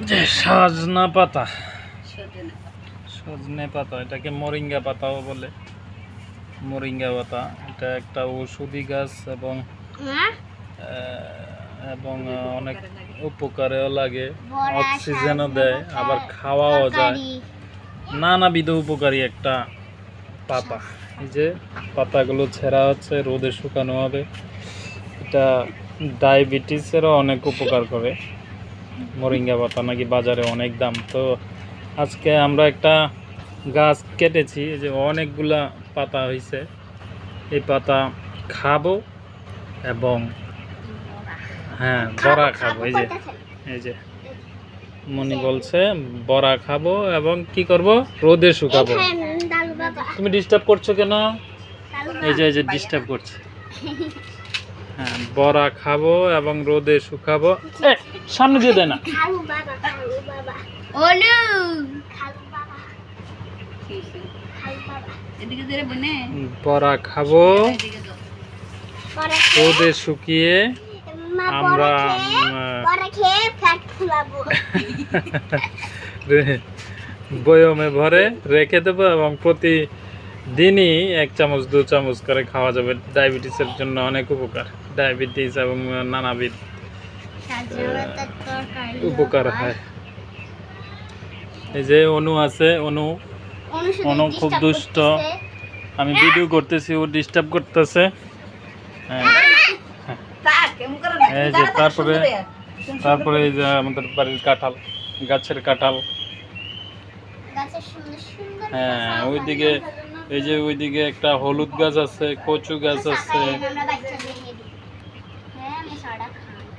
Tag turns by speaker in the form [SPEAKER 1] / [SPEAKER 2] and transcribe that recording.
[SPEAKER 1] যে সাজনা পাতা।
[SPEAKER 2] সজনে
[SPEAKER 1] পাতা। এটাকে মরিঙ্গা পাতাও বলে। মরিঙ্গা পাতা এটা একটা ঔষধি গাছ এবং
[SPEAKER 3] হ্যাঁ?
[SPEAKER 1] এবং অনেক উপকারেও লাগে অক্সিজেনও দেয় আবার খাওয়াও যায়। নানাবিধ উপকারী একটা পাতা। এই যে পাতাগুলো ছেঁড়া হচ্ছে রোদে শুকানো হবে। এটা ডায়াবেটিসেরও অনেক উপকার করে। মরিঙ্গা পাতা নাকি বাজারে অনেক দাম। তো আজকে আমরা একটা গাছ কেটেছি এই যে অনেকগুলা পাতা হয়েছে এই পাতা খাব এবং হ্যাঁ বড়া খাব এই যে এই যে। মনি বলছে বড়া খাব এবং কি করব? রোদে শুকাবো। তুমি ডিস্টার্ব করছ কেন? এই যে এই যে ডিস্টার্ব করছে। হ্যাঁ বড়া খাব এবং রোদে শুকাবো। সামনে দিয়ে দেয় না।
[SPEAKER 3] খালু বাবা খালু বাবা। ওনু খালু বাবা। খালু বাবা।
[SPEAKER 2] এদিকে ধরে বনে।
[SPEAKER 1] বড়া খাব। রোদে শুকিয়ে আমরা বয়মে ভরে রেখে দেবো এবং প্রতিদিনই এক চামচ দু চামচ করে খাওয়া যাবে। ডায়াবেটিসের জন্য অনেক উপকার। ডায়াবেটিস এবং নানাবিধ উপকার হয়। এই যে অনু আছে অনু।
[SPEAKER 3] অনু
[SPEAKER 1] খুব দুষ্ট। আমি ভিডিও করতেছি ও ডিস্টার্ব করতেছে। হ্যাঁ। এই যে তারপরে তারপরে এই যে আমাদের বাড়ির কাঁঠাল গাছের কাঁঠাল।
[SPEAKER 3] গাছের সুন্দর সুন্দর
[SPEAKER 1] হ্যাঁ ওইদিকে এই যে ওইদিকে একটা হলুদ গাছ আছে কচু গাছ আছে।
[SPEAKER 3] साड़ा खाना।